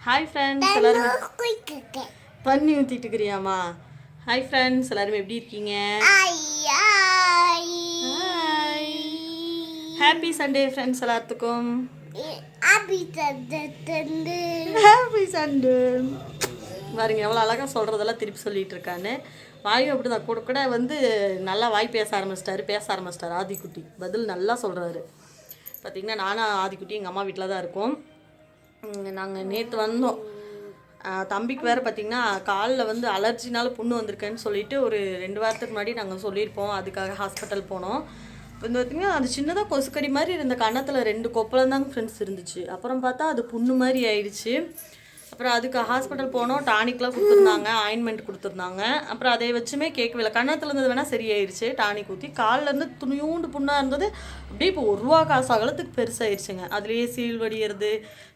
Hi friends எல்லாரும் தண்ணி ஊற்றிட்டு இருக்கிறியாமா ஹாய் ஃப்ரெண்ட்ஸ் எல்லாரும் எப்படி இருக்கீங்க? ஹாப்பி சண்டே ஃப்ரெண்ட்ஸ் எல்லாத்துக்கும். ஹாப்பி சண்டே பாருங்க எவ்வளோ அழகாக சொல்கிறதெல்லாம் திருப்பி சொல்லிட்டு இருக்கான்னு வாயும் அப்படி தான் கூட கூட வந்து நல்லா வாய் பேச ஆரம்பிச்சிட்டாரு பேச ஆரம்பிச்சிட்டாரு ஆதிக்குட்டி. பதில் நல்லா சொல்கிறாரு பார்த்தீங்கன்னா நானும் ஆதிக்குட்டி எங்கள் அம்மா வீட்டில் தான் இருக்கோம். நாங்கள் நேற்று வந்தோம். தம்பிக்கு வேறு பார்த்தீங்கன்னா காலில் வந்து அலர்ஜினால் புண்ணு வந்திருக்குன்னு சொல்லிட்டு ஒரு ரெண்டு வாரத்துக்கு முன்னாடி நாங்கள் சொல்லியிருப்போம். அதுக்காக ஹாஸ்பிட்டல் போனோம். வந்து பார்த்தீங்கன்னா அது சின்னதாக கொசுக்கடி மாதிரி இருந்த கன்னத்தில் ரெண்டு கொப்பளம் தாங்க ஃப்ரெண்ட்ஸ் இருந்துச்சு. அப்புறம் பார்த்தா அது புண்ணு மாதிரி ஆயிடுச்சு. அப்புறம் அதுக்கு ஹாஸ்பிட்டல் போனோம். டானிக்லாம் கொடுத்துருந்தாங்க. ஆயின்மெண்ட் கொடுத்துருந்தாங்க. அப்புறம் அதை வச்சுமே கேட்கவில்லை கண்ணத்தில் இருந்தது வேணால் சரியாயிருச்சு. டானிக் ஊற்றி காலில் இருந்து துணியூண்டு புண்ணாக இருந்தது. அப்படியே இப்போ ஒரு ரூபா காசு அகலத்துக்கு பெருசாயிருச்சுங்க. அதுலேயே சீல் வடிகிறது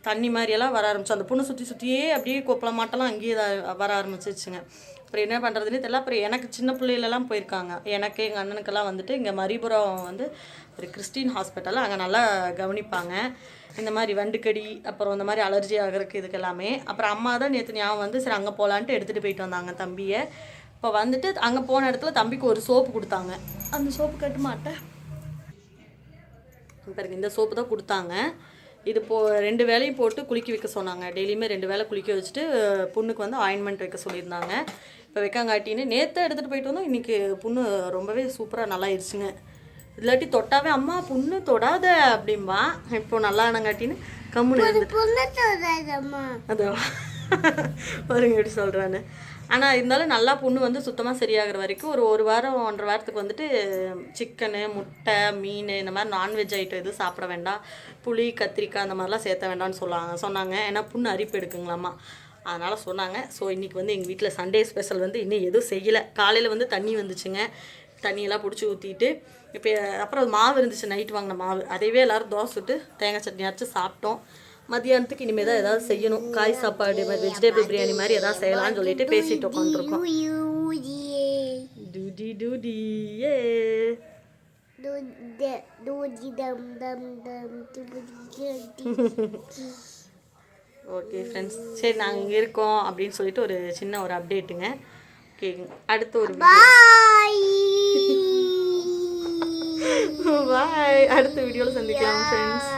தண்ணி மாதிரியெல்லாம் வர ஆரம்பிச்சு அந்த புண்ணை சுற்றி சுற்றியே அப்படியே கொப்பளம் மாட்டெல்லாம் அங்கேயே வர ஆரம்பிச்சிச்சுங்க. அப்புறம் என்ன பண்ணுறதுனே தெரியல. அப்புறம் எனக்கு சின்ன பிள்ளைகளெல்லாம் போயிருக்காங்க. எனக்கு எங்கள் அண்ணனுக்கெல்லாம் வந்துட்டு இங்கே மரிபுரம் வந்து ஒரு கிறிஸ்டின் ஹாஸ்பிட்டல் அங்கே நல்லா கவனிப்பாங்க. இந்த மாதிரி வண்டுக்கடி அப்புறம் இந்த மாதிரி அலர்ஜி ஆகிறதுக்கு இதுக்கு எல்லாமே அப்புறம் அம்மா தான் நேற்று ஞாபகம் வந்து சரி அங்கே போகலான்ட்டு எடுத்துகிட்டு போயிட்டு வந்தாங்க தம்பியை. இப்போ வந்துட்டு அங்கே போன இடத்துல தம்பிக்கு ஒரு சோப்பு கொடுத்தாங்க. அந்த சோப்பு கட்ட மாட்டேன் பாருங்க இந்த சோப்பு தான் கொடுத்தாங்க. இது போ ரெண்டு வேலையும் போட்டு குளிக்க வைக்க சொன்னாங்க. டெய்லியுமே ரெண்டு வேளை குளிக்க வச்சுட்டு புண்ணுக்கு வந்து ஆயின்மெண்ட் வைக்க சொல்லியிருந்தாங்க. இப்போ வைக்காங்காட்டின்னு நேற்று எடுத்துகிட்டு போயிட்டு வந்தோம். இன்றைக்கி புண்ணு ரொம்பவே சூப்பராக நல்லா இருச்சுங்க இல்லாட்டி தொட்டாவே அம்மா புண்ணு தொடாத அப்படிம்பா. இப்போ நல்லா ஆனங்காட்டின்னு கம்முன்னு அதோ. பாருங்க எப்படி சொல்கிறான்னு ஆனால் இருந்தாலும் நல்லா புண்ணு வந்து சுத்தமாக சரியாகிற வரைக்கும் ஒரு ஒரு வாரம் ஒன்றரை வாரத்துக்கு வந்துட்டு சிக்கனு முட்டை மீன் இந்த மாதிரி நான்வெஜ் ஐட்டம் எதுவும் சாப்பிட வேண்டாம். புளி கத்திரிக்காய் அந்த மாதிரிலாம் சேர்த்த வேண்டாம்னு சொன்னாங்க சொன்னாங்க. ஏன்னா புண்ணு அரிப்பு எடுக்குங்களாம்மா அதனால் சொன்னாங்க. ஸோ இன்றைக்கி வந்து எங்கள் வீட்டில் சண்டே ஸ்பெஷல் வந்து இன்னும் எதுவும் செய்யலை. காலையில் வந்து தண்ணி வந்துச்சுங்க. தண்ணியெல்லாம் பிடிச்சி ஊற்றிட்டு இப்போ அப்புறம் மாவு இருந்துச்சு நைட் வாங்கின மாவு. அதையவே எல்லோரும் தோசை சுட்டு தேங்காய் சட்னி அரைச்சி சாப்பிட்டோம். மதியானத்துக்கு இனிமேல் தான் ஏதாவது செய்யணும். காய் சாப்பாடு மாதிரி வெஜிடபிள் பிரியாணி மாதிரி ஏதாவது செய்யலாம்னு சொல்லிட்டு பேசிட்டு உட்காந்துருக்கோம் டூடி டூடி ஏ. ஓகே ஃப்ரெண்ட்ஸ் சரி நாங்கள் இங்கே இருக்கோம் அப்படின்னு சொல்லிட்டு ஒரு சின்ன ஒரு அப்டேட்டுங்க ஓகே அடுத்து ஒரு பாய் அடுத்த வீடியோவில் சந்திக்கலாம் ஃப்ரெண்ட்ஸ்